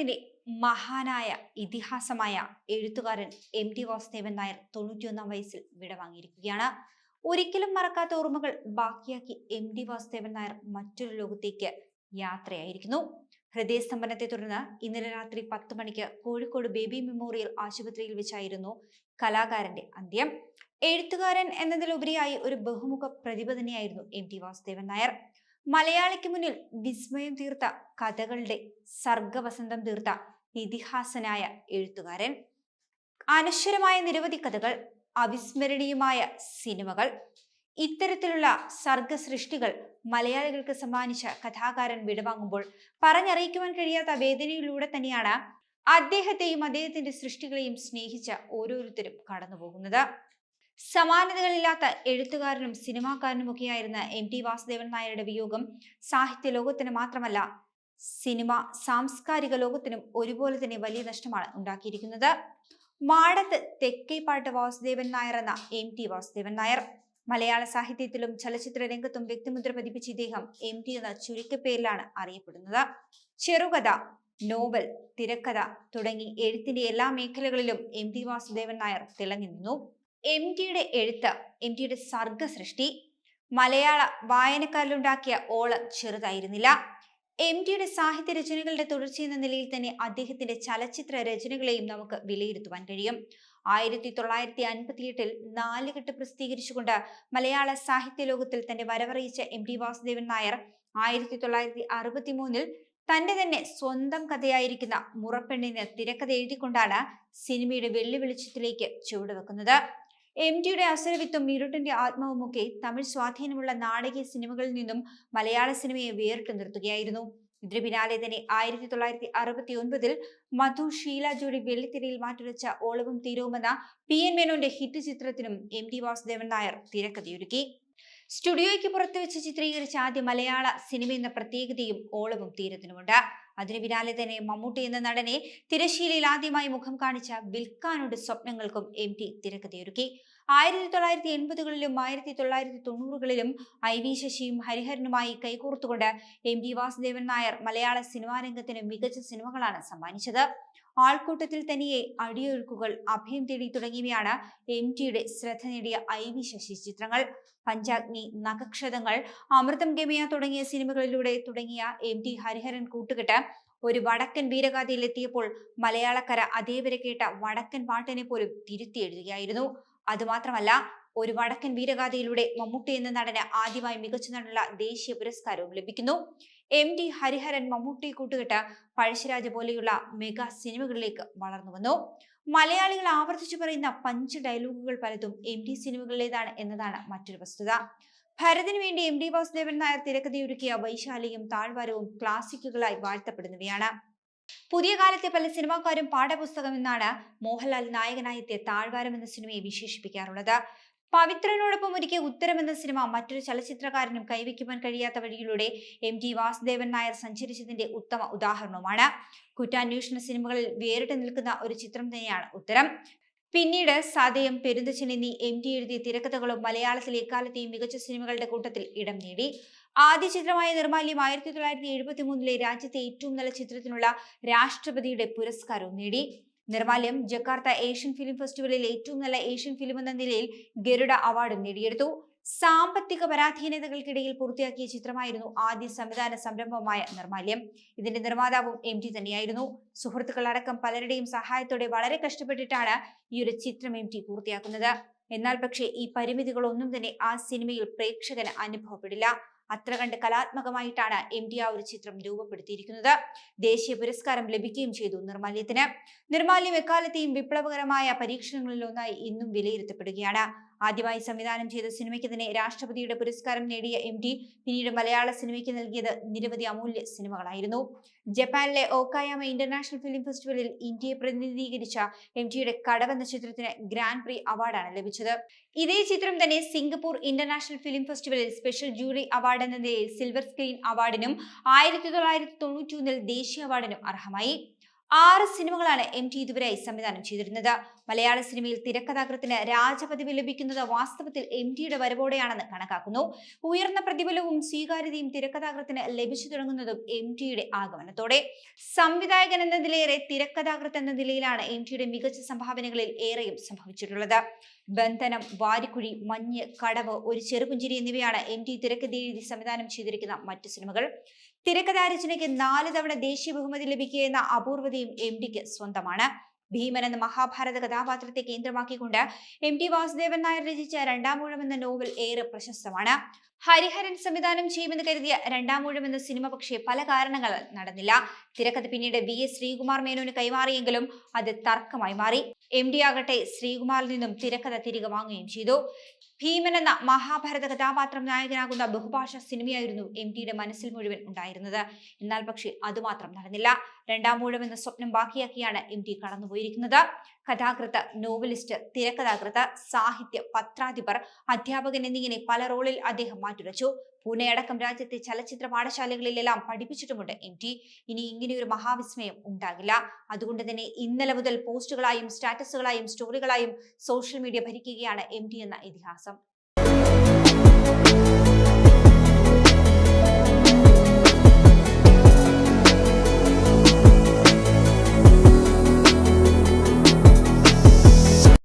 മലയാളത്തിന്റെ മഹാനായ ഇതിഹാസമായ എഴുത്തുകാരൻ എം ടി വാസുദേവൻ നായർ തൊണ്ണൂറ്റിയൊന്നാം വയസ്സിൽ വിടവാങ്ങിയിരിക്കുകയാണ് ഒരിക്കലും മറക്കാത്ത ഓർമ്മകൾ ബാക്കിയാക്കി എം ടി വാസുദേവൻ നായർ മറ്റൊരു ലോകത്തേക്ക് യാത്രയായിരിക്കുന്നു. ഹൃദയസ്തംഭനത്തെ തുടർന്ന് ഇന്നലെ രാത്രി പത്ത് മണിക്ക് കോഴിക്കോട് ബേബി മെമ്മോറിയൽ ആശുപത്രിയിൽ വെച്ചായിരുന്നു കലാകാരന്റെ അന്ത്യം. എഴുത്തുകാരൻ എന്നതിലുപരിയായി ഒരു ബഹുമുഖ പ്രതിഭ തന്നെയായിരുന്നു എം ടി വാസുദേവൻ നായർ. മലയാളിക്ക് മുന്നിൽ വിസ്മയം തീർത്ത കഥകളുടെ സർഗവസന്തം തീർത്ത ഇതിഹാസനായ എഴുത്തുകാരൻ. അനശ്വരമായ നിരവധി കഥകൾ അവിസ്മരണീയമായ സിനിമകൾ ഇത്തരത്തിലുള്ള സർഗ സൃഷ്ടികൾ മലയാളികൾക്ക് സമ്മാനിച്ച കഥാകാരൻ വിടവാങ്ങുമ്പോൾ പറഞ്ഞറിയിക്കുവാൻ കഴിയാത്ത വേദനയിലൂടെ തന്നെയാണ് അദ്ദേഹത്തെയും അദ്ദേഹത്തിന്റെ സൃഷ്ടികളെയും സ്നേഹിച്ച ഓരോരുത്തരും കടന്നുപോകുന്നത്. സമാനതകളില്ലാത്ത എഴുത്തുകാരനും സിനിമാക്കാരനുമൊക്കെയായിരുന്ന എം ടി വാസുദേവൻ നായരുടെ വിയോഗം സാഹിത്യ ലോകത്തിന് മാത്രമല്ല സിനിമ സാംസ്കാരിക ലോകത്തിനും ഒരുപോലെ തന്നെ വലിയ നഷ്ടമാണ് ഉണ്ടാക്കിയിരിക്കുന്നത്. മാടത്ത് തെക്കേപ്പാട്ട് വാസുദേവൻ നായർ എന്ന എം ടി വാസുദേവൻ നായർ. മലയാള സാഹിത്യത്തിലും ചലച്ചിത്ര രംഗത്തും വ്യക്തിമുദ്ര പതിപ്പിച്ച ഇദ്ദേഹം എം ടി എന്ന ചുരുക്കപ്പേരിലാണ് അറിയപ്പെടുന്നത്. ചെറുകഥ നോവൽ തിരക്കഥ തുടങ്ങി എഴുത്തിന്റെ എല്ലാ മേഖലകളിലും എം ടി വാസുദേവൻ നായർ തിളങ്ങി നിന്നു. എം ടിയുടെ എഴുത്ത് എം ടിയുടെ സർഗ സൃഷ്ടി മലയാള വായനക്കാരിലുണ്ടാക്കിയ ഓളം ചെറുതായിരുന്നില്ല. എം ടിയുടെ സാഹിത്യ രചനകളുടെ തുടർച്ചയെന്ന നിലയിൽ തന്നെ അദ്ദേഹത്തിന്റെ ചലച്ചിത്ര രചനകളെയും നമുക്ക് വിലയിരുത്തുവാൻ കഴിയും. ആയിരത്തി തൊള്ളായിരത്തി അൻപത്തിയെട്ടിൽ നാലുകെട്ട് പ്രസിദ്ധീകരിച്ചുകൊണ്ട് മലയാള സാഹിത്യ ലോകത്തിൽ തന്റെ വരവറിയിച്ച എം ടി വാസുദേവൻ നായർ ആയിരത്തി തൊള്ളായിരത്തി അറുപത്തി മൂന്നിൽ തന്റെ തന്നെ സ്വന്തം കഥയായിരിക്കുന്ന മുറപ്പെണ്ണിന് തിരക്കഥ എഴുതിക്കൊണ്ടാണ് സിനിമയുടെ വെല്ലുവിളിച്ചത്തിലേക്ക് ചുവടുവെക്കുന്നത്. എം ടിയുടെ അസുരവിത്വം ഇരുട്ടിന്റെ ആത്മാവുമൊക്കെ തമിഴ് സ്വാധീനമുള്ള നാടകീയ സിനിമകളിൽ നിന്നും മലയാള സിനിമയെ വേറിട്ട് നിർത്തുകയായിരുന്നു. ഇതിന് പിന്നാലെ തന്നെ ആയിരത്തി തൊള്ളായിരത്തി അറുപത്തി ഒൻപതിൽ മധു ഷീല ജോഡി വെള്ളിത്തിരയിൽ മാറ്റുരച്ച ഓളവും തീരവുമെന്ന പി എൻ മേനോന്റെ ഹിറ്റ് ചിത്രത്തിനും എം ടി വാസുദേവൻ നായർ തിരക്കഥയൊരുക്കി. സ്റ്റുഡിയോയ്ക്ക് പുറത്തു വെച്ച് ചിത്രീകരിച്ച ആദ്യ മലയാള സിനിമ എന്ന പ്രത്യേകതയും ഓളവും തീരത്തിനുമുണ്ട്. അതിനു പിന്നാലെ തന്നെ മമ്മൂട്ടി എന്ന നടനെ തിരശ്ശീലയിൽ ആദ്യമായി മുഖം കാണിച്ച വിൽക്കാനുണ്ട് സ്വപ്നങ്ങൾക്കും എം ടി തിരക്കഥയൊരുക്കി. ആയിരത്തി തൊള്ളായിരത്തി എൺപതുകളിലും ആയിരത്തി തൊള്ളായിരത്തി തൊണ്ണൂറുകളിലും ഐ വി ശശിയും ഹരിഹരനുമായി കൈകോർത്തുകൊണ്ട് എം ടി വാസുദേവൻ നായർ മലയാള സിനിമാരംഗത്തിന് മികച്ച സിനിമകളാണ് സമ്മാനിച്ചത്. ആൾക്കൂട്ടത്തിൽ തനിയെ അടിയൊഴുക്കുകൾ അഭയം തേടി തുടങ്ങിയവയാണ് എം ടിയുടെ ശ്രദ്ധ നേടിയ ഐ വി ശശി ചിത്രങ്ങൾ. പഞ്ചാഗ്നി നഖക്ഷതങ്ങൾ അമൃതം ഗമിയ തുടങ്ങിയ സിനിമകളിലൂടെ തുടങ്ങിയ എം ടി ഹരിഹരൻ കൂട്ടുകെട്ട് ഒരു വടക്കൻ വീരഗാഥയിലെത്തിയപ്പോൾ മലയാളക്കര അതേവരെ കേട്ട വടക്കൻ പാട്ടിനെ പോലും തിരുത്തി എഴുതുകയായിരുന്നു. അതുമാത്രമല്ല ഒരു വടക്കൻ വീരഗാഥയിലൂടെ മമ്മൂട്ടി എന്ന നടന് ആദ്യമായി മികച്ച നടനുള്ള ദേശീയ പുരസ്കാരവും ലഭിക്കുന്നു. എം ടി ഹരിഹരൻ മമ്മൂട്ടി കൂട്ടുകെട്ട് പഴശ്ശിരാജ പോലെയുള്ള മെഗാ സിനിമകളിലേക്ക് വളർന്നു വന്നു. മലയാളികൾ ആവർത്തിച്ചു പറയുന്ന പഞ്ച് ഡയലോഗുകൾ പലതും എം ടി സിനിമകളിലേതാണ് എന്നതാണ് മറ്റൊരു വസ്തുത. ഭരതിനു വേണ്ടി എം ഡി വാസുദേവൻ നായർ തിരക്കഥയൊരുക്കിയ വൈശാലിയും താഴ്വാരവും ക്ലാസിക്കുകളായി വാഴ്ത്തപ്പെടുന്നവയാണ്. പുതിയ കാലത്തെ പല സിനിമാക്കാരും പാഠപുസ്തകം എന്നാണ് മോഹൻലാൽ നായകനായെത്തിയ താഴ്വാരം എന്ന സിനിമയെ വിശേഷിപ്പിക്കാറുള്ളത്. പവിത്രനോടൊപ്പം ഒരുക്കിയ ഉത്തരം എന്ന സിനിമ മറ്റൊരു ചലച്ചിത്രകാരനും കൈവയ്ക്കുവാൻ കഴിയാത്ത വഴിയിലൂടെ എം ടി വാസുദേവൻ നായർ സഞ്ചരിച്ചതിന്റെ ഉത്തമ ഉദാഹരണവുമാണ്. കുറ്റാന്വേഷണ സിനിമകളിൽ വേറിട്ട് നിൽക്കുന്ന ഒരു ചിത്രം തന്നെയാണ് ഉത്തരം. പിന്നീട് സതയം പെരുന്തച്ചൻ എന്നീ എം ടി എഴുതിയ തിരക്കഥകളും മലയാളത്തിലെ എക്കാലത്തെയും മികച്ച സിനിമകളുടെ കൂട്ടത്തിൽ ഇടം നേടി. ആദ്യ ചിത്രമായ നിർമാല്യം ആയിരത്തി തൊള്ളായിരത്തി എഴുപത്തി മൂന്നിലെ രാജ്യത്തെ ഏറ്റവും നല്ല ചിത്രത്തിനുള്ള രാഷ്ട്രപതിയുടെ പുരസ്കാരവും നേടി. നിർമാല്യം ജക്കാർത്ത ഏഷ്യൻ ഫിലിം ഫെസ്റ്റിവലിൽ ഏറ്റവും നല്ല ഏഷ്യൻ ഫിലിം എന്ന നിലയിൽ ഗരുഡ അവാർഡ് നേടിയെടുത്തു. സാമ്പത്തിക പരാധീനതകൾക്കിടയിൽ പൂർത്തിയാക്കിയ ചിത്രമായിരുന്നു ആദ്യ സംവിധാന സംരംഭമായ നിർമാല്യം. ഇതിന്റെ നിർമ്മാതാവും എം ടി തന്നെയായിരുന്നു. സുഹൃത്തുക്കളടക്കം പലരുടെയും സഹായത്തോടെ വളരെ കഷ്ടപ്പെട്ടിട്ടാണ് ഈ ഒരു ചിത്രം എം ടി പൂർത്തിയാക്കുന്നത്. എന്നാൽ പക്ഷേ ഈ പരിമിതികളൊന്നും തന്നെ ആ സിനിമയിൽ പ്രേക്ഷകന് അനുഭവപ്പെടില്ല. അത്ര കണ്ട് കലാത്മകമായിട്ടാണ് എം ടി ആ ഒരു ചിത്രം രൂപപ്പെടുത്തിയിരിക്കുന്നത്. ദേശീയ പുരസ്കാരം ലഭിക്കുകയും ചെയ്തു നിർമാല്യത്തിന്. നിർമാല്യം എക്കാലത്തെയും വിപ്ലവകരമായ പരീക്ഷണങ്ങളിലൊന്നായി ഇന്നും വിലയിരുത്തപ്പെടുകയാണ്. ആദ്യമായി സംവിധാനം ചെയ്ത സിനിമയ്ക്ക് തന്നെ രാഷ്ട്രപതിയുടെ പുരസ്കാരം നേടിയ എം ടി പിന്നീട് മലയാള സിനിമയ്ക്ക് നൽകിയത് നിരവധി അമൂല്യ സിനിമകളായിരുന്നു. ജപ്പാനിലെ ഓക്കായാമ ഇന്റർനാഷണൽ ഫിലിം ഫെസ്റ്റിവലിൽ ഇന്ത്യയെ പ്രതിനിധീകരിച്ച എം ടിയുടെ കടവെന്ന ചിത്രത്തിന് ഗ്രാൻഡ് പ്രി അവാർഡാണ് ലഭിച്ചത്. ഇതേ ചിത്രം തന്നെ സിംഗപ്പൂർ ഇന്റർനാഷണൽ ഫിലിം ഫെസ്റ്റിവലിൽ സ്പെഷ്യൽ ജൂറി അവാർഡ് എന്ന നിലയിൽ സിൽവർ സ്ക്രീൻ അവാർഡിനും ആയിരത്തി തൊള്ളായിരത്തി തൊണ്ണൂറ്റി ദേശീയ അവാർഡിനും അർഹമായി. ആറ് സിനിമകളാണ് എം ടി ഇതുവരെയായി സംവിധാനം ചെയ്തിരുന്നത്. മലയാള സിനിമയിൽ തിരക്കഥാകൃത്തിന് രാജപദവി ലഭിക്കുന്നത് വാസ്തവത്തിൽ എം ടിയുടെ വരവോടെയാണെന്ന് കണക്കാക്കുന്നു. ഉയർന്ന പ്രതിഫലവും സ്വീകാര്യതയും തിരക്കഥാകൃത്തിന് ലഭിച്ചു തുടങ്ങുന്നതും എം ടിയുടെ ആഗമനത്തോടെ. സംവിധായകൻ എന്ന എന്നതിലേറെ തിരക്കഥാകൃത്ത് എന്ന നിലയിലാണ് എം ടിയുടെ മികച്ച സംഭാവനകളിൽ ഏറെയും സംഭവിച്ചിട്ടുള്ളത്. ബന്ധനം വാരിക്കുഴി മഞ്ഞ് കടവ് ഒരു ചെറുപുഞ്ചിരി എന്നിവയാണ് എം ടി തിരക്കഥ എഴുതി സംവിധാനം ചെയ്തിരിക്കുന്ന മറ്റു സിനിമകൾ. തിരക്കഥാരചനയ്ക്ക് നാല് തവണ ദേശീയ ബഹുമതി ലഭിക്കുക എന്ന അപൂർവതയും എം ഡിക്ക് സ്വന്തമാണ്. ഭീമൻ എന്ന മഹാഭാരത കഥാപാത്രത്തെ കേന്ദ്രമാക്കിക്കൊണ്ട് എം ടി വാസുദേവൻ നായർ രചിച്ച രണ്ടാമൂഴം എന്ന നോവൽ ഏറെ പ്രശസ്തമാണ്. ഹരിഹരൻ സംവിധാനം ചെയ്യുമെന്ന് കരുതിയ രണ്ടാം മൂഴം എന്ന സിനിമ പക്ഷേ പല കാരണങ്ങളാൽ നടന്നില്ല. തിരക്കഥ പിന്നീട് വി എസ് ശ്രീകുമാർ മേനോന് കൈമാറിയെങ്കിലും അത് തർക്കമായി മാറി. എം ഡി ആകട്ടെ ശ്രീകുമാറിൽ നിന്നും തിരക്കഥ തിരികെ വാങ്ങുകയും ചെയ്തു. ഭീമൻ എന്ന മഹാഭാരത കഥാപാത്രം നായകനാകുന്ന ബഹുഭാഷ സിനിമയായിരുന്നു എം ടിയുടെ മനസ്സിൽ മുഴുവൻ ഉണ്ടായിരുന്നത്. എന്നാൽ പക്ഷേ അതുമാത്രം നടന്നില്ല. രണ്ടാം മൂഴം എന്ന സ്വപ്നം ബാക്കിയാക്കിയാണ് എം ടി കടന്നുപോയിരിക്കുന്നത്. കഥാകൃത്ത് നോവലിസ്റ്റ് തിരക്കഥാകൃത്ത് സാഹിത്യ പത്രാധിപർ അധ്യാപകൻ എന്നിങ്ങനെ പല റോളിൽ അദ്ദേഹം മാറ്റുരച്ചു പൂനെ അടക്കം രാജ്യത്തെ ചലച്ചിത്ര പാഠശാലകളിലെല്ലാം പഠിപ്പിച്ചിട്ടുമുണ്ട്. എം ടി ഇനി ഇങ്ങനെയൊരു മഹാവിസ്മയം ഉണ്ടാകില്ല. അതുകൊണ്ട് തന്നെ ഇന്നലെ മുതൽ പോസ്റ്റുകളായും സ്റ്റാറ്റസുകളായും സ്റ്റോറികളായും സോഷ്യൽ മീഡിയ ഭരിക്കുകയാണ് എം ടി എന്ന ഇതിഹാസം.